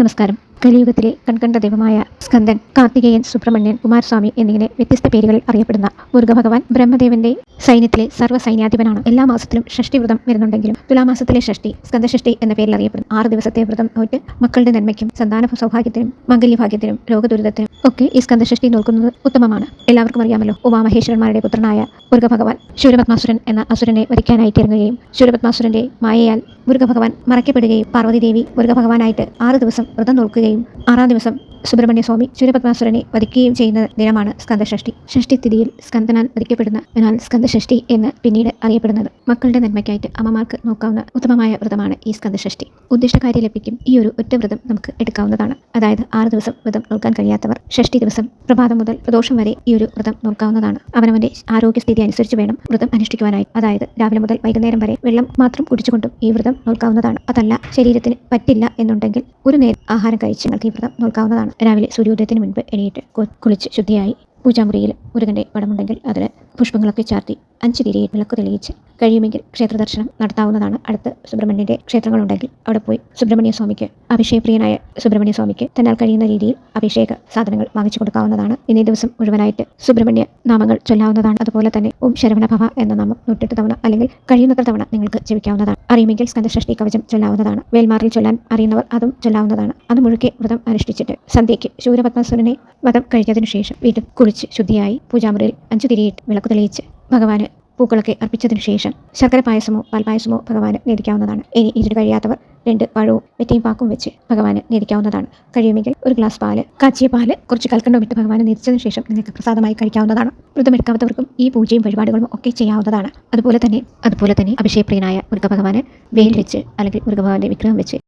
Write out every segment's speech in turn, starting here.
നമസ്കാരം. കലിയുഗത്തിലെ കൺകണ്ട ദൈവമായ സ്കന്ദൻ കാർത്തികേയൻ സുബ്രഹ്മണ്യൻ കുമാരസ്വാമി എന്നിങ്ങനെ വ്യത്യസ്ത പേരുകളിൽ അറിയപ്പെടുന്ന മുരുകഭഗവാൻ ബ്രഹ്മദേവന്റെ സൈന്യത്തിലെ സർവ സൈന്യാധിപനാണ് എല്ലാ മാസത്തിലും ഷഷ്ടി വ്രതം വരുന്നുണ്ടെങ്കിലും തുലാമാസത്തിലെ ഷഷ്ടി സ്കന്ദഷഷ്ടി എന്ന പേരിൽ അറിയപ്പെടുന്നു. ആറ് ദിവസത്തെ വ്രതം നോറ്റ് മക്കളുടെ നന്മയ്ക്കും സന്താന സൗഭാഗ്യത്തിനും മംഗല്യഭാഗ്യത്തിനും രോഗദുരിതത്തിനും ഒക്കെ ഈ സ്കന്ദഷഷ്ടി നോക്കുന്നത് ഉത്തമമാണ്. എല്ലാവർക്കും അറിയാമല്ലോ ഉമാമഹേശ്വരന്മാരുടെ പുത്രനായ മുരുകഭഗവാൻ ശൂരപത്മാസുരൻ എന്ന അസുരനെ വധിക്കാനായി ഇറങ്ങുകയും ശൂരപത്മാസുരന്റെ മായയാൽ മുരുകഭഗവാൻ മറയ്ക്കപ്പെടുകയും പാർവതീദേവി മുരുകഭഗവാനായിട്ട് ആറ് ദിവസം വ്രതം നോക്കുകയും ആറാം ദിവസം സുബ്രഹ്മണ്യ സ്വാമി ശൂരപത്മാസുരനെ വധിക്കുകയും ചെയ്യുന്ന ദിനമാണ് സ്കന്ദഷഷ്ടി ഷഷ്ടി തിഥിയിൽ സ്കന്ദനാൽ വധിക്കപ്പെടുന്ന എന്നാൽ സ്കന്ദഷഷ്ടി എന്ന് പിന്നീട് അറിയപ്പെടുന്നത്. മക്കളുടെ നന്മയ്ക്കായിട്ട് അമ്മമാർക്ക് നോക്കാവുന്ന ഉത്തമമായ വ്രതമാണ് ഈ സ്കന്ദഷഷ്ടി ഉദ്ദിഷ്ടകാര്യ ലഭിക്കും ഈ ഒരു ഒറ്റ വ്രതം നമുക്ക് എടുക്കാവുന്നതാണ്. അതായത് ആറ് ദിവസം വ്രതം നോക്കാൻ കഴിയാത്തവർ ഷഷ്ടി ദിവസം പ്രഭാതം മുതൽ പ്രദോഷം വരെ ഈ ഒരു വ്രതം നോക്കാവുന്നതാണ്. അവനവന്റെ ആരോഗ്യസ്ഥിതി അനുസരിച്ച് വേണം വ്രതം അനുഷ്ഠിക്കുവാനായി. അതായത് രാവിലെ മുതൽ വൈകുന്നേരം വരെ വെള്ളം മാത്രം കുടിച്ചുകൊണ്ടും ഈ വ്രതം നോക്കാവുന്നതാണ്. അതല്ല ശരീരത്തിന് പറ്റില്ല എന്നുണ്ടെങ്കിൽ ഒരു നേരം ആഹാരം കഴിച്ച് നിങ്ങൾക്ക് ഈ വ്രതം നോക്കാവുന്നതാണ്. രാവിലെ സൂര്യോദയത്തിന് മുൻപ് എണീറ്റ് കുളിച്ച് ശുദ്ധിയായി പൂജാമുറിയിൽ മുരുകന്റെ പടമുണ്ടെങ്കിൽ അതിൽ പുഷ്പങ്ങളൊക്കെ ചാർത്തി അഞ്ച് തിരിയിൽ വിളക്ക് തെളിയിച്ച് കഴിയുമെങ്കിൽ ക്ഷേത്ര ദർശനം നടത്താവുന്നതാണ്. അടുത്ത് സുബ്രഹ്മണ്യന്റെ ക്ഷേത്രങ്ങളുണ്ടെങ്കിൽ അവിടെ പോയി സുബ്രഹ്മണ്യ സ്വാമിക്ക് അഭിഷേകപ്രിയനായ സുബ്രഹ്മണ്യ സ്വാമിക്ക് തന്നാൽ കഴിയുന്ന രീതിയിൽ അഭിഷേക സാധനങ്ങൾ വാങ്ങിച്ചു കൊടുക്കാവുന്നതാണ്. ഇന്നേ ദിവസം മുഴുവനായിട്ട് സുബ്രഹ്മണ്യ നാമങ്ങൾ ചൊല്ലാവുന്നതാണ്. അതുപോലെ തന്നെ ഓം ശരവണ ഭവ എന്ന നാമം നൂറ്റെട്ട് തവണ അല്ലെങ്കിൽ കഴിയുന്നത്ര തവണ നിങ്ങൾക്ക് ജപിക്കാവുന്നതാണ്. അറിയുമെങ്കിൽ സ്കന്ധഷ്ടി കവചം ചൊല്ലാവുന്നതാണ്. വേൽമാറിൽ ചൊല്ലാൻ അറിയുന്നവർ അതും ചൊല്ലാവുന്നതാണ്. അത് മുഴുക്കെ വ്രതം അനുഷ്ഠിച്ചിട്ട് സന്ധ്യയ്ക്ക് ശൂരപത്മസുരനെ വധം കഴിഞ്ഞതിനു ശേഷം വീണ്ടും കുളിച്ച് ശുദ്ധിയായി പൂജാമുറിയിൽ അഞ്ചു തിരിയിട്ട് വിളക്ക് തെളിയിച്ച് ഭഗവാന് പൂക്കളൊക്കെ അർപ്പിച്ചതിനു ശേഷം ശർക്കര പായസമോ പാൽപായസമോ ഭഗവാന് നേടിക്കാവുന്നതാണ് ഇനി ഇതിന് കഴിയാത്തവർ രണ്ട് പഴവും വെറ്റയും പാക്കും വെച്ച് ഭഗവാന് നേടിക്കാവുന്നതാണ് കഴിയുമെങ്കിൽ ഒരു ഗ്ലാസ് പാൽ കാച്ചിയ പാൽ കുറച്ച് കൽക്കണ്ടം ഇട്ട് ഭഗവാന് നേരിച്ചതിനു ശേഷം നിങ്ങൾക്ക് പ്രസാദമായി കഴിക്കാവുന്നതാണ്. വ്രതമെടുക്കാത്തവർക്കും ഈ പൂജയും വഴിപാടുകളും ഒക്കെ ചെയ്യാവുന്നതാണ്. അതുപോലെ തന്നെ അതുപോലെ തന്നെ അഭിഷേകപ്രിയനായ മുരുക ഭഗവാന് വെയിൽ വെച്ച് അല്ലെങ്കിൽ മുരുക ഭഗവാന്റെ വിഗ്രഹം വെച്ച്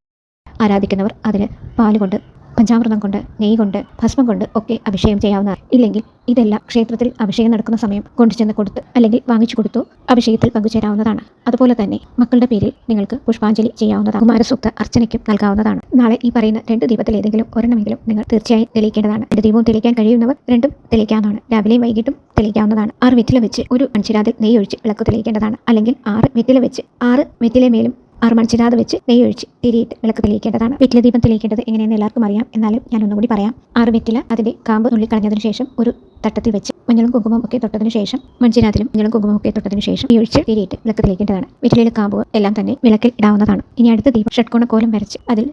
ആരാധിക്കുന്നവർ അതിന് പാൽ കൊണ്ട് പഞ്ചാമൃതം കൊണ്ട് നെയ് കൊണ്ട് ഭസ്മം കൊണ്ട് ഒക്കെ അഭിഷേകം ചെയ്യാവുന്ന ഇല്ലെങ്കിൽ ഇതെല്ലാം ക്ഷേത്രത്തിൽ അഭിഷേകം നടക്കുന്ന സമയം കൊണ്ടുചെന്ന് കൊടുത്ത് അല്ലെങ്കിൽ വാങ്ങിച്ചു കൊടുത്തു അഭിഷേകത്തിൽ പങ്കുചേരാവുന്നതാണ്. അതുപോലെ തന്നെ മക്കളുടെ പേരിൽ നിങ്ങൾക്ക് പുഷ്പാഞ്ജലി ചെയ്യാവുന്നതാണ്. കുമാരസൂക്ത അർച്ചനയ്ക്കും നൽകാവുന്നതാണ്. നാളെ ഈ പറയുന്ന രണ്ട് ദീപത്തിൽ ഏതെങ്കിലും ഒരെണ്ണമെങ്കിലും നിങ്ങൾ തീർച്ചയായും തെളിയിക്കേണ്ടതാണ്. രണ്ട് ദീപവും തെളിയിക്കാൻ കഴിയുന്നവർ രണ്ടും തെളിയിക്കാവുന്നതാണ്. രാവിലെയും വൈകിട്ടും തെളിയിക്കാവുന്നതാണ്. ആറ് വെറ്റില വെച്ച് ഒരു മൺചിരാതിൽ നെയ്യ് ഒഴിച്ച് വിളക്ക് തെളിയിക്കേണ്ടതാണ്. അല്ലെങ്കിൽ ആറ് വെറ്റില വെച്ച് ആറ് വെറ്റില മേലും ആറ് മണിച്ചിടാതെ വെച്ച് നെയ്യ് ഒഴിച്ച് തിരിയിട്ട് വിളക്ക് തെളിയിക്കേണ്ടതാണ്. വെറ്റില ദീപം തെളിയിക്കേണ്ടത് എങ്ങനെയെന്ന് എല്ലാവർക്കും അറിയാം. എന്നാലും ഞാൻ ഒന്നുകൂടി പറയാം. ആറ് വെറ്റില അതിന്റെ കാമ്പ് നുള്ളി കളഞ്ഞതിന് ശേഷം ഒരു തട്ടത്തിൽ വെച്ച് മഞ്ഞളും കുങ്കുമം ഒക്കെ തൊട്ടതിന് ശേഷം മൺചിരാതിലും മഞ്ഞളും കുങ്കുമം ഒക്കെ തൊട്ടതിന് ശേഷം ഈ ഒഴിച്ച് തിരിയിട്ട് വിളക്ക് തെളിയിക്കേണ്ടതാണ്. വെറ്റിലയിലെ കാമ്പ് എല്ലാം തന്നെ വിളക്കിൽ ഇടാവുന്നതാണ്. ഇനി അടുത്ത ദീപം ഷഡ്കോണ കോലം വരച്ച് അതിൽ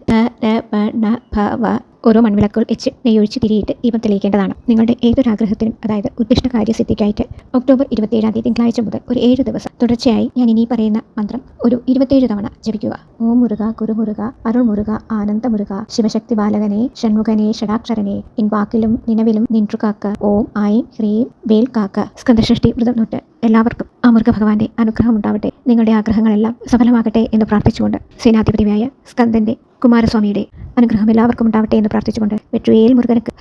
ഓരോ മൺവിളക്കുകൾ വെച്ച് നെയ്യൊഴിച്ച് തിരിയിട്ട് ദീപം തെളിയിക്കേണ്ടതാണ്. നിങ്ങളുടെ ഏതൊരാഗ്രഹത്തിനും അതായത് ഉദ്ദിഷ്ട കാര്യസിദ്ധിക്കായിട്ട് ഒക്ടോബർ ഇരുപത്തിയേഴാം തീയതി തിങ്കളാഴ്ച മുതൽ ഒരു ഏഴ് ദിവസം. തുടർച്ചയായി ഞാൻ ഇനി പറയുന്ന മന്ത്രം ഒരു ഇരുപത്തിയേഴ് തവണ ജപിക്കുക. ഓം മുരുക കുരുമുരുക അരുൾ മുരുക ആനന്ദ മുരുക ശിവശക്തി ബാലകനെ ഷൺമുഖനെ ഷടാക്ഷരനെ ഇൻ വാക്കിലും നിലവിലും നിൻട്രുകാക്ക ഓം ഐ ഹ്രീം വേൽ കാക്ക. സ്കന്ധഷ്ടി വ്രതം തൊട്ട് എല്ലാവർക്കും ആ മുരുക ഭഗവാന്റെ അനുഗ്രഹം ഉണ്ടാവട്ടെ. നിങ്ങളുടെ ആഗ്രഹങ്ങളെല്ലാം സഫലമാകട്ടെ എന്ന് പ്രാർത്ഥിച്ചുകൊണ്ട് സേനാധിപതിയായ സ്കന്ദന്റെ കുമാരസ്വാമിയുടെ അനുഗ്രഹം എല്ലാവർക്കും ഉണ്ടാവട്ടെ എന്ന് പ്രാർത്ഥിച്ചുകൊണ്ട് വെട്ടുവേൽ മുരുകനക്ക്